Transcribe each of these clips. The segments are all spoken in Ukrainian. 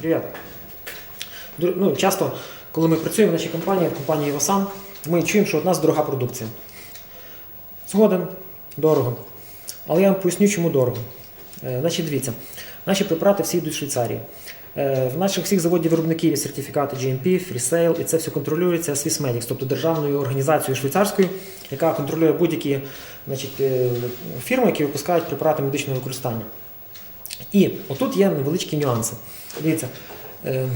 Привіт. Ну, часто, коли ми працюємо в нашій компанії, в компанії Івасан, ми чуємо, що у нас дорога продукція. Згоден, дорого. Але я вам поясню, чому дорого. Е, Значить, дивіться, наші препарати всі йдуть з Швейцарії. Е, В наших всіх заводів виробників є сертифікати GMP, Freesale, і це все контролюється Swissmedics, тобто державною організацією швейцарською, яка контролює будь-які е, фірми, які випускають препарати медичного використання. І отут є невеличкі нюанси. Дивіться, е,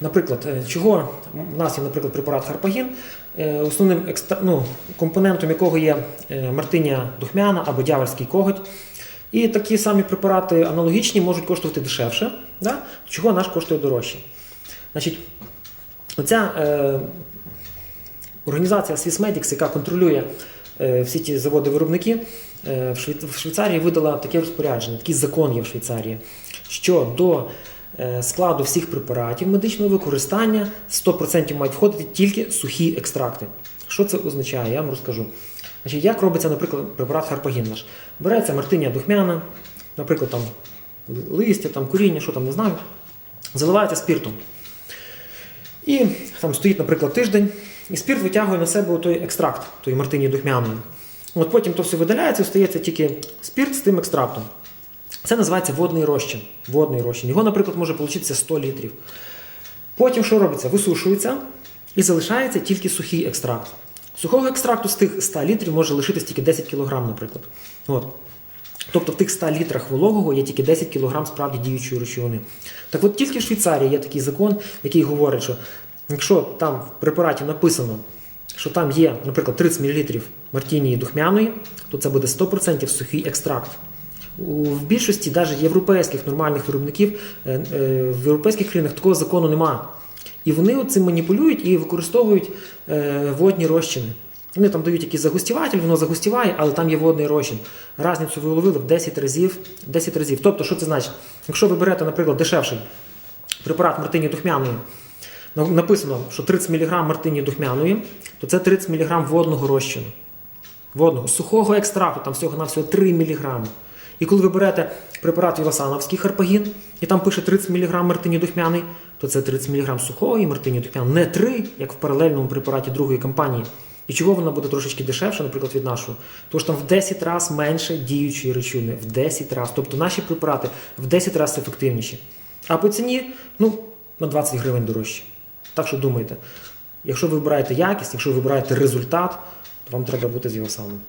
наприклад, е, чого в нас є, наприклад, препарат Харпагін, е, основним екстра, ну, компонентом якого є мартиня духмяна або дявольський коготь. І такі самі препарати аналогічні можуть коштувати дешевше, да? чого наш коштує дорожче. Значить, оця е, організація Swissmedics, яка контролює всі ті заводи-виробники, е, в, Швейцарії видала таке розпорядження, такий закон є в Швейцарії, що до е, складу всіх препаратів медичного використання 100% мають входити тільки сухі екстракти. Що це означає? Я вам розкажу. Значить, як робиться, наприклад, препарат Харпагін наш? Береться мартиня духмяна, наприклад, там листя, там коріння, що там не знаю, заливається спіртом. І там стоїть, наприклад, тиждень, і спірт витягує на себе той екстракт тої мартині духмяної. От потім то все видаляється, остається тільки спірт з тим екстрактом. Це називається водний розчин. Водний розчин. Його, наприклад, може получитися 100 літрів. Потім що робиться? Висушується і залишається тільки сухий екстракт. Сухого екстракту з тих 100 літрів може лишитись тільки 10 кг, наприклад. От. Тобто в тих 100 літрах вологого є тільки 10 кг справді діючої речовини. Так от тільки в Швейцарії є такий закон, який говорить, що якщо там в препараті написано, що там є, наприклад, 30 мл мартінії духмяної, то це буде 100% сухий екстракт. В більшості навіть європейських нормальних виробників е, е, в європейських країнах такого закону немає. І вони цим маніпулюють і використовують е, водні розчини. Вони там дають якийсь загустіватель, воно загустіває, але там є водний розчин. Разницю ви уловили в 10 разів. 10 разів. Тобто, що це значить? Якщо ви берете, наприклад, дешевший препарат мартині духмяної, написано, що 30 мг мартині духмяної, то це 30 мг водного розчину. Водного, сухого екстракту, там всього на всього 3 мг. І коли ви берете препарат Віласановський харпагін, і там пише 30 мг мартині духмяний, то це 30 мг сухої мартині духмяної, не 3, як в паралельному препараті другої компанії. І чого вона буде трошечки дешевша, наприклад, від нашого? Що там в 10 разів менше діючої речовини. В 10 разів. Тобто наші препарати в 10 разів ефективніші. А по ціні, ну, на 20 гривень дорожче. Так що думайте, якщо ви вибираєте якість, якщо ви вибираєте результат, то вам треба бути з його самим.